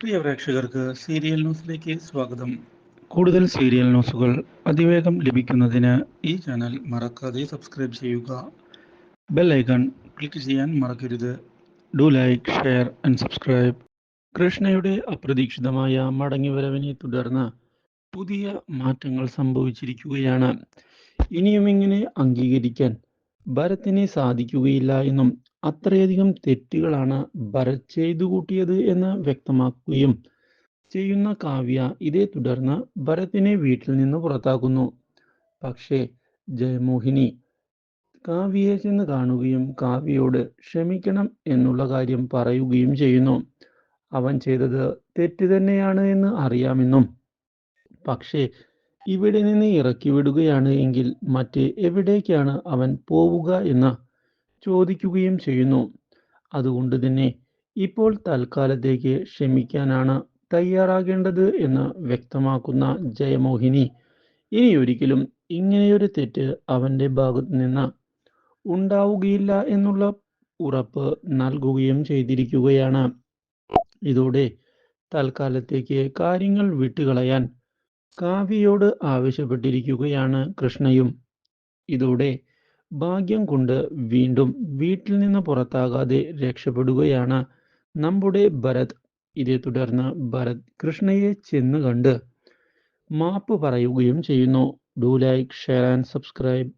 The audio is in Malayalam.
പ്രിയ പ്രേക്ഷകർക്ക് സീരിയൽ ന്യൂസിലേക്ക് സ്വാഗതം. കൂടുതൽ സീരിയൽ ന്യൂസുകൾ അതിവേഗം ലഭിക്കുന്നതിന് ഈ ചാനൽ മറക്കാതെ സബ്സ്ക്രൈബ് ചെയ്യുക. ബെൽ ഐക്കൺ ക്ലിക്ക് ചെയ്യാൻ മറക്കരുത്. Do like share and subscribe. കൃഷ്ണയുടെ അപ്രതീക്ഷിതമായ മടങ്ങിവരവിനെ തുടർന്ന് പുതിയ മാറ്റങ്ങൾ സംഭവിച്ചിരിക്കുകയാണ്. ഇനിയും ഇങ്ങനെ അംഗീകരിക്കാൻ ഭരത്തിനെ സാധിക്കുകയില്ല എന്നും അത്രയധികം തെറ്റുകളാണ് ഭരത് ചെയ്തു കൂട്ടിയത് എന്ന് വ്യക്തമാക്കുകയും ചെയ്യുന്ന കാവ്യ ഇതേ തുടർന്ന് ഭരത്തിനെ വീട്ടിൽ നിന്ന് പുറത്താക്കുന്നു. പക്ഷേ ജയമോഹിനി കാവ്യയെ ചെന്ന് കാണുകയും കാവ്യയോട് ക്ഷമിക്കണം എന്നുള്ള കാര്യം പറയുകയും ചെയ്യുന്നു. അവൻ ചെയ്തത് തെറ്റ് തന്നെയാണ് എന്ന് അറിയാമെന്നും. പക്ഷേ ഇവിടെ നിന്ന് ഇറക്കി വിടുകയാണ് എങ്കിൽ മറ്റ് എവിടേക്കാണ് അവൻ പോവുക എന്ന് ചോദിക്കുകയും ചെയ്യുന്നു. അതുകൊണ്ട് തന്നെ ഇപ്പോൾ തൽക്കാലത്തേക്ക് ക്ഷമിക്കാനാണ് തയ്യാറാകേണ്ടത് എന്ന് വ്യക്തമാക്കുന്ന ജയമോഹിനി ഇനി ഒരിക്കലും ഇങ്ങനെയൊരു തെറ്റ് അവന്റെ ഭാഗത്ത് നിന്ന് ഉണ്ടാവുകയില്ല എന്നുള്ള ഉറപ്പ് നൽകുകയും ചെയ്തിരിക്കുകയാണ്. ഇതോടെ തൽക്കാലത്തേക്ക് കാര്യങ്ങൾ വിട്ടുകളയാൻ കാവ്യയോട് ആവശ്യപ്പെട്ടിരിക്കുകയാണ് കൃഷ്ണയും. ഇതോടെ ഭാഗ്യം കൊണ്ട് വീണ്ടും വീട്ടിൽ നിന്ന് പുറത്താകാതെ രക്ഷപ്പെടുകയാണ് നമ്മുടെ ഭരത്. ഇതേ തുടർന്ന് ഭരത് കൃഷ്ണയെ ചെന്ന് കണ്ട് മാപ്പ് പറയുകയും ചെയ്യുന്നു. Do like share and subscribe